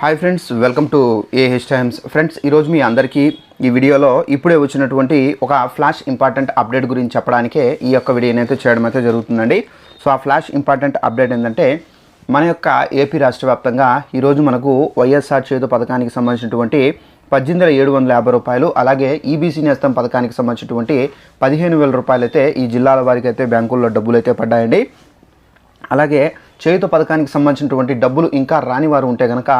Hi friends welcome to AH Times friends ఈరోజు మీ అందరికీ ఈ వీడియోలో ఇప్పుడే వచ్చినటువంటి ఒక ఫ్లాష్ ఇంపార్టెంట్ అప్డేట్ గురించి చెప్పడానికే ఈ యొక్క వీడియోని అయితే చేయడం అయితే జరుగుతుందండి. సో ఆ ఫ్లాష్ ఇంపార్టెంట్ అప్డేట్ ఏంటంటే మన యొక్క ఏపీ రాష్ట్ర వ్యాప్తంగా ఈరోజు మనకు వైఎస్ఆర్ చేదు పథకానికి సంబంధించినటువంటి పద్దెనిమిది వేల ఏడు వందల యాభై రూపాయలు అలాగే ఈబీసీ నేస్తం పథకానికి సంబంధించినటువంటి పదిహేను వేల రూపాయలు అయితే ఈ జిల్లాల వారికి అయితే బ్యాంకుల్లో డబ్బులు అయితే పడ్డాయండి. అలాగే చేయుత పథకానికి సంబంధించినటువంటి డబ్బులు ఇంకా రాని వారు ఉంటే కనుక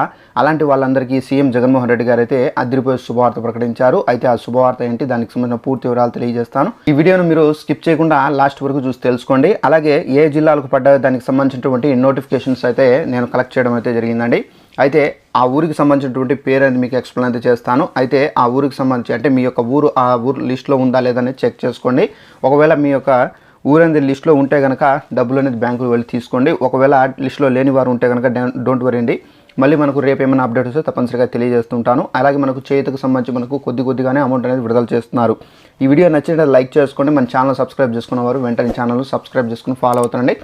అలాంటి వాళ్ళందరికీ సీఎం జగన్మోహన్ రెడ్డి గారు అయితే అదిరిపోయే శుభవార్త ప్రకటించారు. అయితే ఆ శుభవార్త ఏంటి? దానికి సంబంధించిన పూర్తి వివరాలు తెలియజేస్తాను. ఈ వీడియోను మీరు స్కిప్ చేయకుండా లాస్ట్ వరకు చూసి తెలుసుకోండి. అలాగే ఏ జిల్లాలకు పడ్డాయో దానికి సంబంధించినటువంటి నోటిఫికేషన్స్ అయితే నేను కలెక్ట్ చేయడం అయితే జరిగిందండి. అయితే ఆ ఊరికి సంబంధించినటువంటి పేరు అనేది మీకు ఎక్స్ప్లెయిన్ అయితే చేస్తాను. అయితే ఆ ఊరికి సంబంధించి అంటే మీ యొక్క ఊరు ఆ ఊరు లిస్ట్లో ఉందా లేదని చెక్ చేసుకోండి. ఒకవేళ మీ యొక్క ఊరంది లిస్ట్లో ఉంటే కనుక డబ్బులు అనేది బ్యాంకులో వెళ్ళి తీసుకోండి. ఒకవేళ ఆ లిస్ట్లో లేని వారు ఉంటే కనుక డోంట్ వరీ మళ్ళీ మనకు రేపు ఏమైనా అప్డేట్ వస్తే తప్పనిసరిగా తెలియజేస్తుంటాను. అలాగే మనకు చేతికి సంబంధించి మనకు కొద్ది కొద్దిగానే అమౌంట్ అనేది విడుదల చేస్తున్నారు. ఈ వీడియో నచ్చినట్టు లైక్ చేసుకోండి. మన ఛానల్ సబ్స్క్రైబ్ చేసుకున్న వారు వెంటనే ఛానల్ సబ్స్క్రైబ్ చేసుకుని ఫాలో అవుతారండి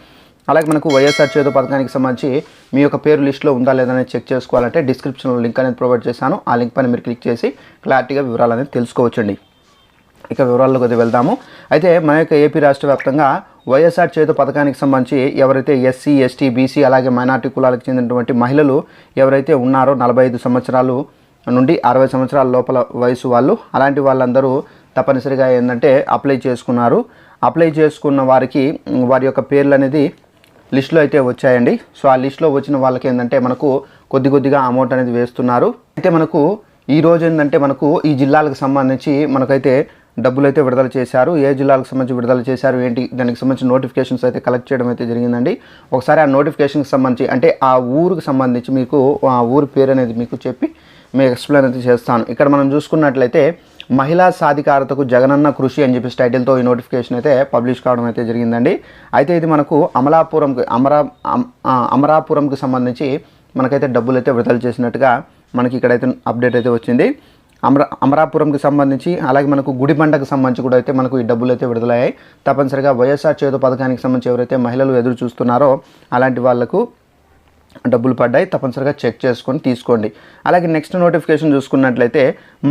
అలాగే మనకు వైఎస్ఆర్ చేతు పథకానికి సంబంధించి మీ యొక్క పేరు లిస్ట్లో ఉందా లేదని చెక్ చేసుకోవాలంటే డిస్క్రిప్షన్లో లింక్ అనేది ప్రొవైడ్ చేశాను. ఆ లింక్ పైన మీరు క్లిక్ చేసి క్లారిటీగా వివరాలు అనేది తెలుసుకోవచ్చండి. ఇక వివరాల్లో కొద్దిగా వెళ్దాము. అయితే మన యొక్క ఏపీ రాష్ట్ర వ్యాప్తంగా వైఎస్ఆర్ చేతు పథకానికి సంబంధించి ఎవరైతే ఎస్సీ ఎస్టీ బీసీ అలాగే మైనార్టీ కులాలకు చెందినటువంటి మహిళలు ఎవరైతే ఉన్నారో నలభై ఐదు సంవత్సరాలు నుండి అరవై సంవత్సరాల లోపల వయసు వాళ్ళు అలాంటి వాళ్ళందరూ తప్పనిసరిగా ఏంటంటే అప్లై చేసుకున్నారు. అప్లై చేసుకున్న వారికి వారి యొక్క పేర్లు అనేది లిస్ట్లో అయితే వచ్చాయండి. సో ఆ లిస్ట్లో వచ్చిన వాళ్ళకి ఏంటంటే మనకు కొద్ది కొద్దిగా అమౌంట్ అనేది వేస్తున్నారు. అయితే మనకు ఈ రోజు ఏంటంటే మనకు ఈ జిల్లాలకు సంబంధించి మనకైతే డబ్బులు అయితే విడుదల చేశారు. ఏ జిల్లాలకు సంబంధించి విడుదల చేశారు? ఏంటి? దానికి సంబంధించిన నోటిఫికేషన్స్ అయితే కలెక్ట్ చేయడం అయితే జరిగిందండి. ఒకసారి ఆ నోటిఫికేషన్కి సంబంధించి అంటే ఆ ఊరికి సంబంధించి మీకు ఆ ఊరి పేరు అనేది మీకు చెప్పి మీకు ఎక్స్ప్లెయిన్ అయితే చేస్తాను. ఇక్కడ మనం చూసుకున్నట్లయితే మహిళా సాధికారతకు జగనన్న కృషి అని చెప్పి టైటిల్తో ఈ నోటిఫికేషన్ అయితే పబ్లిష్ కావడం అయితే జరిగిందండి. అయితే ఇది మనకు అమలాపురంకి అమరా అమరాపురంకి సంబంధించి మనకైతే డబ్బులు అయితే విడుదల చేసినట్టుగా మనకి ఇక్కడైతే అప్డేట్ అయితే వచ్చింది. అమరా అమరాపురంకి సంబంధించి అలాగే మనకు గుడిబండకు సంబంధించి కూడా అయితే మనకు ఈ డబ్బులు అయితే విడుదలయ్యాయి. తప్పనిసరిగా వైఎస్ఆర్ చేదు పథకానికి సంబంధించి ఎవరైతే మహిళలు ఎదురు చూస్తున్నారో అలాంటి వాళ్ళకు డబ్బులు పడ్డాయి. తప్పనిసరిగా చెక్ చేసుకొని తీసుకోండి. అలాగే నెక్స్ట్ నోటిఫికేషన్ చూసుకున్నట్లయితే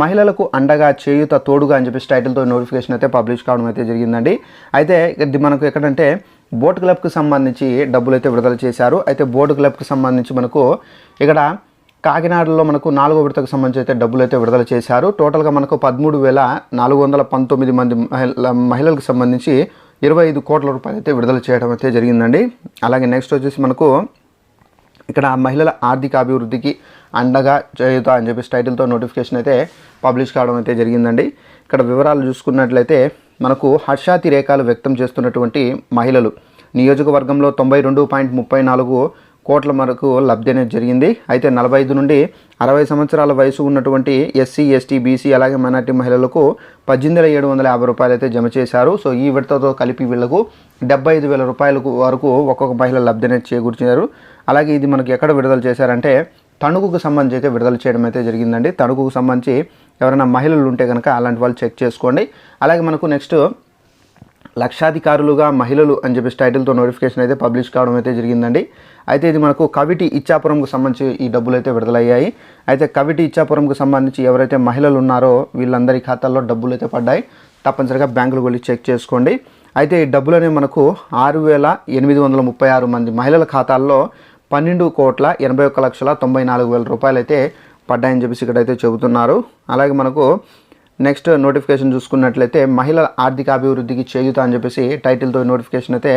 మహిళలకు అండగా చేయుత తోడుగా అని చెప్పేసి టైటిల్తో నోటిఫికేషన్ అయితే పబ్లిష్ కావడం అయితే జరిగిందండి. అయితే ఇది మనకు ఎక్కడంటే బోట్ క్లబ్కి సంబంధించి డబ్బులు అయితే విడుదల చేశారు. అయితే బోట్ క్లబ్కి సంబంధించి మనకు ఇక్కడ కాకినాడలో మనకు నాలుగో విడతకు సంబంధించి అయితే డబ్బులు అయితే విడుదల చేశారు. టోటల్గా మనకు పదమూడు వేల నాలుగు వందల పంతొమ్మిది మంది మహిళ మహిళలకు సంబంధించి ఇరవై ఐదు కోట్ల రూపాయలు అయితే విడుదల చేయడం అయితే జరిగిందండి. అలాగే నెక్స్ట్ వచ్చేసి మనకు ఇక్కడ మహిళల ఆర్థిక అభివృద్ధికి అండగా చేయుత అని చెప్పేసి టైటిల్తో నోటిఫికేషన్ అయితే పబ్లిష్ కావడం అయితే జరిగిందండి. ఇక్కడ వివరాలు చూసుకున్నట్లయితే మనకు హర్షాతిరేకాలు వ్యక్తం చేస్తున్నటువంటి మహిళలు. నియోజకవర్గంలో తొంభై రెండు పాయింట్ ముప్పై నాలుగు కోట్ల మరకు లబ్ధి అనేది జరిగింది. అయితే నలభై ఐదు నుండి అరవై సంవత్సరాల వయసు ఉన్నటువంటి ఎస్సీ ఎస్టీ బీసీ అలాగే మైనార్టీ మహిళలకు పద్దెనిమిది వేల ఏడు వందల యాభై రూపాయలు అయితే జమ చేశారు. సో ఈ విడతతో కలిపి వీళ్ళకు డెబ్బై ఐదు వేల రూపాయలకు వరకు ఒక్కొక్క మహిళ లబ్ధి అనేది చేకూర్చారు అలాగే ఇది మనకి ఎక్కడ విడుదల చేశారంటే తణుకుకు సంబంధించి అయితే విడుదల చేయడం అయితే జరిగిందండి. తణుకుకు సంబంధించి ఎవరైనా మహిళలు ఉంటే కనుక అలాంటి వాళ్ళు చెక్ చేసుకోండి. అలాగే మనకు నెక్స్ట్ లక్షాధికారులుగా మహిళలు అని చెప్పేసి టైటిల్తో నోటిఫికేషన్ అయితే పబ్లిష్ కావడం అయితే జరిగిందండి. అయితే ఇది మనకు కవిటి ఇచ్చాపురంకు సంబంధించి ఈ డబ్బులు అయితే విడుదలయ్యాయి. అయితే కవిటి ఇచ్చాపురంకు సంబంధించి ఎవరైతే మహిళలు ఉన్నారో వీళ్ళందరి ఖాతాల్లో డబ్బులు అయితే పడ్డాయి. తప్పనిసరిగా బ్యాంకులకు వెళ్ళి చెక్ చేసుకోండి. అయితే ఈ డబ్బులు అనేవి మనకు ఆరు వేల ఎనిమిది వందల ముప్పై ఆరు మంది మహిళల ఖాతాల్లో పన్నెండు కోట్ల ఎనభై ఒక్క లక్షల తొంభై నాలుగు వేల రూపాయలు అయితే పడ్డాయని చెప్పేసి ఇక్కడైతే చెబుతున్నారు. అలాగే మనకు నెక్స్ట్ నోటిఫికేషన్ చూసుకున్నట్లయితే మహిళల ఆర్థిక అభివృద్ధికి చేయుత అని చెప్పేసి టైటిల్తో నోటిఫికేషన్ అయితే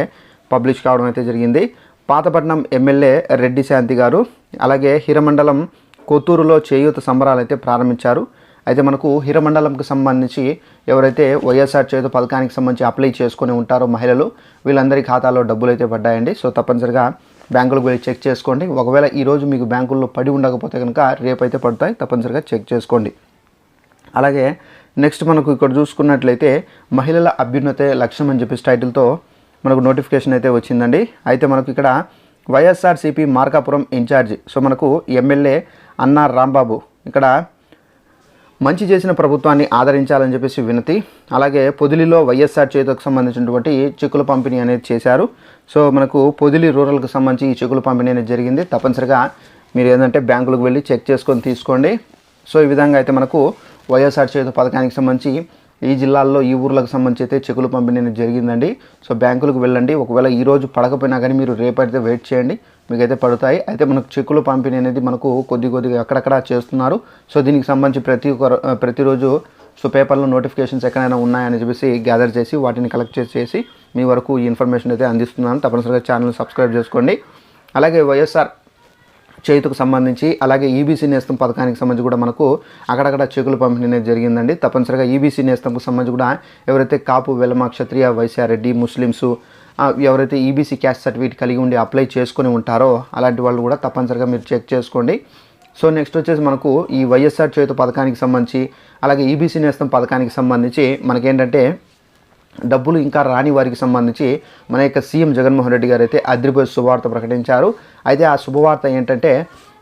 పబ్లిష్ కావడం అయితే జరిగింది. పాతపట్నం ఎమ్మెల్యే రెడ్డి శాంతి గారు అలాగే హిరమండలం కొత్తూరులో చేయూత సంబరాలు అయితే ప్రారంభించారు. అయితే మనకు హిరమండలంకి సంబంధించి ఎవరైతే వైఎస్ఆర్ చేత పథకానికి సంబంధించి అప్లై చేసుకొని ఉంటారో మహిళలు వీళ్ళందరి ఖాతాలో డబ్బులు అయితే పడ్డాయండి. సో తప్పనిసరిగా బ్యాంకులకు వెళ్ళి చెక్ చేసుకోండి. ఒకవేళ ఈరోజు మీకు బ్యాంకుల్లో పడి ఉండకపోతే కనుక రేపైతే పడతాయి. తప్పనిసరిగా చెక్ చేసుకోండి. అలాగే నెక్స్ట్ మనకు ఇక్కడ చూసుకున్నట్లయితే మహిళల అభ్యున్నతే లక్ష్యం అని చెప్పేసి టైటిల్తో మనకు నోటిఫికేషన్ అయితే వచ్చిందండి. అయితే మనకు ఇక్కడ వైఎస్ఆర్సీపీ మార్కాపురం ఇన్ఛార్జి సో మనకు ఎమ్మెల్యే అన్నా రాంబాబు. ఇక్కడ మంచి చేసిన ప్రభుత్వాన్ని ఆదరించాలని చెప్పేసి వినతి. అలాగే పొదిలిలో వైఎస్ఆర్ చేతకు సంబంధించినటువంటి చెక్కుల పంపిణీ అనేది చేశారు. సో మనకు పొదిలి రూరల్కి సంబంధించి ఈ చెక్కుల పంపిణీ అనేది జరిగింది. తప్పనిసరిగా మీరు ఏంటంటే బ్యాంకులకు వెళ్ళి చెక్ చేసుకొని తీసుకోండి. సో ఈ విధంగా అయితే మనకు వైఎస్ఆర్ చేతు పథకానికి సంబంధించి ఈ జిల్లాల్లో ఈ ఊర్లకు సంబంధించి అయితే చెక్కులు పంపిణీ అనేది జరిగిందండి. సో బ్యాంకులకు వెళ్ళండి. ఒకవేళ ఈ రోజు పడకపోయినా కానీ మీరు రేపైతే వెయిట్ చేయండి. మీకైతే పడతాయి. అయితే మనకు చెక్కులు పంపిణీ అనేది మనకు కొద్ది కొద్దిగా అక్కడక్కడ చేస్తున్నారు. సో దీనికి సంబంధించి ప్రతి ఒక్క ప్రతిరోజు సో పేపర్లో నోటిఫికేషన్స్ ఎక్కడైనా ఉన్నాయని చెప్పేసి గ్యాదర్ చేసి వాటిని కలెక్ట్ చేసి చేసి మీ వరకు ఈ ఇన్ఫర్మేషన్ అయితే అందిస్తున్నాను. తప్పనిసరిగా ఛానల్ సబ్స్క్రైబ్ చేసుకోండి. అలాగే వైఎస్ఆర్ చేయుతకు సంబంధించి అలాగే ఈబీసీ నేస్తం పథకానికి సంబంధించి కూడా మనకు అక్కడక్కడ చెక్కులు పంపిణీ అనేది జరిగిందండి. తప్పనిసరిగా ఈబీసీ నేస్తంకు సంబంధించి కూడా ఎవరైతే కాపు వెలమ క్షత్రియ వైశ్యారెడ్డి ముస్లిమ్స్ ఎవరైతే ఈబీసీ క్యాస్ట్ సర్టిఫికేట్ కలిగి ఉండి అప్లై చేసుకొని ఉంటారో అలాంటి వాళ్ళు కూడా తప్పనిసరిగా మీరు చెక్ చేసుకోండి. సో నెక్స్ట్ వచ్చేసి మనకు ఈ వైఎస్ఆర్ చేతు పథకానికి సంబంధించి అలాగే ఈబీసీ నేస్తం పథకానికి సంబంధించి మనకేంటంటే డబ్బులు ఇంకా రాని వారికి సంబంధించి మన యొక్క సీఎం జగన్మోహన్ రెడ్డి గారు అయితే అదిరిపోయే శుభవార్త ప్రకటించారు. అయితే ఆ శుభవార్త ఏంటంటే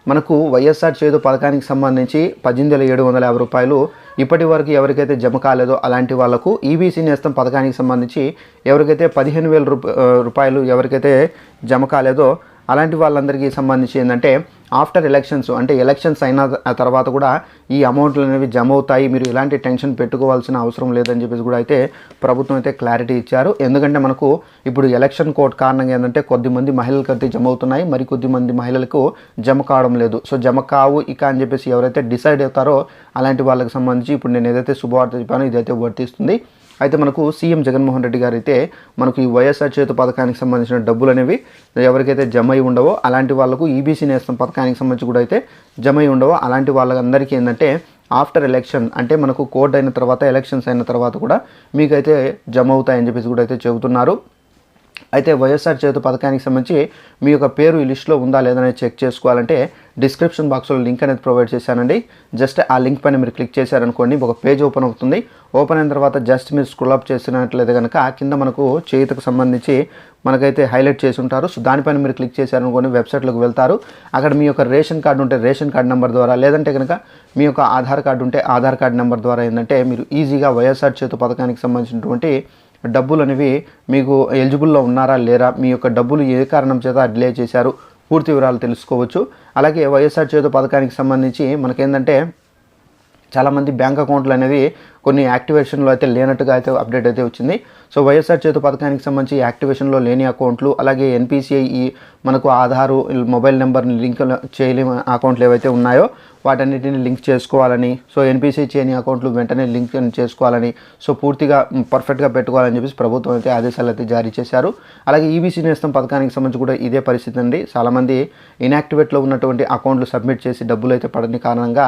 మనకు వైఎస్ఆర్ చేదు పథకానికి సంబంధించి పద్దెనిమిది వేల ఏడు వందల యాభై రూపాయలు ఇప్పటి వరకు ఎవరికైతే జమ కాలేదో అలాంటి వాళ్ళకు ఈబీసీ నేస్తం పథకానికి సంబంధించి ఎవరికైతే పదిహేను వేల రూపాయలు ఎవరికైతే జమ కాలేదో అలాంటి వాళ్ళందరికీ సంబంధించి ఏంటంటే ఆఫ్టర్ ఎలక్షన్స్ అంటే ఎలక్షన్స్ అయిన తర్వాత కూడా ఈ అమౌంట్లు అనేవి జమ అవుతాయి మీరు ఎలాంటి టెన్షన్ పెట్టుకోవాల్సిన అవసరం లేదని చెప్పేసి కూడా అయితే ప్రభుత్వం అయితే క్లారిటీ ఇచ్చారు. ఎందుకంటే మనకు ఇప్పుడు ఎలక్షన్ కోడ్ కారణంగా ఏంటంటే కొద్దిమంది మహిళలకు అయితే జమ అవుతున్నాయి మరి కొద్దిమంది మహిళలకు జమ కావడం లేదు. సో జమ కావు ఇక అని చెప్పేసి ఎవరైతే డిసైడ్ అవుతారో అలాంటి వాళ్ళకి సంబంధించి ఇప్పుడు నేను ఏదైతే శుభవార్త చెప్పానో ఇదైతే వర్తిస్తుంది. అయితే మనకు సీఎం జగన్మోహన్ రెడ్డి గారు అయితే మనకు ఈ వైఎస్ఆర్ చేతు పథకానికి సంబంధించిన డబ్బులు అనేవి ఎవరికైతే జమ అయి ఉండవో అలాంటి వాళ్ళకు ఈబీసీ నేస్తం పథకానికి సంబంధించి కూడా అయితే జమ అయి ఉండవో అలాంటి వాళ్ళందరికీ ఏంటంటే ఆఫ్టర్ ఎలక్షన్ అంటే మనకు కోర్టు అయిన తర్వాత ఎలక్షన్స్ అయిన తర్వాత కూడా మీకైతే జమ అవుతాయని చెప్పేసి కూడా అయితే చెబుతున్నారు. అయితే వైఎస్ఆర్ చేతు పథకానికి సంబంధించి మీ యొక్క పేరు ఈ లిస్ట్లో ఉందా లేదనేది చెక్ చేసుకోవాలంటే డిస్క్రిప్షన్ బాక్స్లో లింక్ అనేది ప్రొవైడ్ చేశానండి. జస్ట్ ఆ లింక్ పైన మీరు క్లిక్ చేశారనుకోండి ఒక పేజ్ ఓపెన్ అవుతుంది. ఓపెన్ అయిన తర్వాత జస్ట్ మీరు స్క్రోల్ అప్ చేసినట్లయితే కనుక కింద మనకు చేతికి సంబంధించి మనకైతే హైలైట్ చేసి ఉంటారు. సో దానిపైన మీరు క్లిక్ చేశారనుకోండి వెబ్సైట్లోకి వెళ్తారు. అక్కడ మీ యొక్క రేషన్ కార్డు ఉంటే రేషన్ కార్డు నెంబర్ ద్వారా లేదంటే కనుక మీ యొక్క ఆధార్ కార్డు ఉంటే ఆధార్ కార్డు నెంబర్ ద్వారా ఏంటంటే మీరు ఈజీగా వైఎస్ఆర్ చేతు పథకానికి సంబంధించినటువంటి డబ్బులు అనేవి మీకు ఎలిజిబుల్లో ఉన్నారా లేరా మీ యొక్క డబ్బులు ఏ కారణం చేత డిలే చేశారు పూర్తి వివరాలు తెలుసుకోవచ్చు. అలాగే వైఎస్ఆర్ చేతు పథకానికి సంబంధించి మనకేంటంటే చాలామంది బ్యాంక్ అకౌంట్లు అనేవి కొన్ని యాక్టివేషన్లో అయితే లేనట్టుగా అయితే అప్డేట్ అయితే వచ్చింది. సో వైఎస్ఆర్ చేతు పథకానికి సంబంధించి యాక్టివేషన్లో లేని అకౌంట్లు అలాగే ఎన్పిసిఐ ఈ మనకు ఆధారు మొబైల్ నెంబర్ని లింక్ చేయలేని అకౌంట్లు ఏవైతే ఉన్నాయో వాటన్నిటిని లింక్ చేసుకోవాలని సో ఎన్పిసిఐ చేయని అకౌంట్లు వెంటనే లింక్ చేసుకోవాలని సో పూర్తిగా పర్ఫెక్ట్గా పెట్టుకోవాలని చెప్పేసి ప్రభుత్వం అయితే ఆదేశాలు అయితే జారీ చేశారు. అలాగే ఈబీసీ నేస్తం పథకానికి సంబంధించి కూడా ఇదే పరిస్థితి అండి. చాలామంది ఇన్యాక్టివేట్లో ఉన్నటువంటి అకౌంట్లు సబ్మిట్ చేసి డబ్బులు అయితే పడని కారణంగా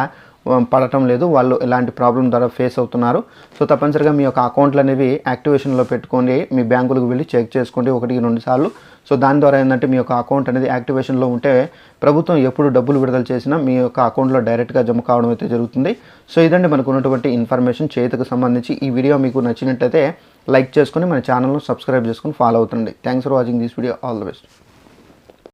పడటం లేదు. వాళ్ళు ఎలాంటి ప్రాబ్లం ద్వారా ఫేస్ అవుతున్నారు. సో తప్పనిసరిగా మీ యొక్క అకౌంట్లు అనేవి యాక్టివేషన్లో పెట్టుకోండి. మీ బ్యాంకులకు వెళ్ళి చెక్ చేసుకోండి. ఒకటికి రెండు సార్లు. సో దాని ద్వారా ఏంటంటే మీ యొక్క అకౌంట్ అనేది యాక్టివేషన్లో ఉంటే ప్రభుత్వం ఎప్పుడు డబ్బులు విడుదల చేసినా మీ యొక్క అకౌంట్లో డైరెక్ట్గా జమ కావడం అయితే జరుగుతుంది. సో ఇదండి మనకు ఉన్నటువంటి ఇన్ఫర్మేషన్ చేతికి సంబంధించి ఈ వీడియో మీకు నచ్చినట్టయితే లైక్ చేసుకొని మన ఛానల్ను సబ్స్క్రైబ్ చేసుకొని ఫాలో అవుతుంది thanks for watching this video all the best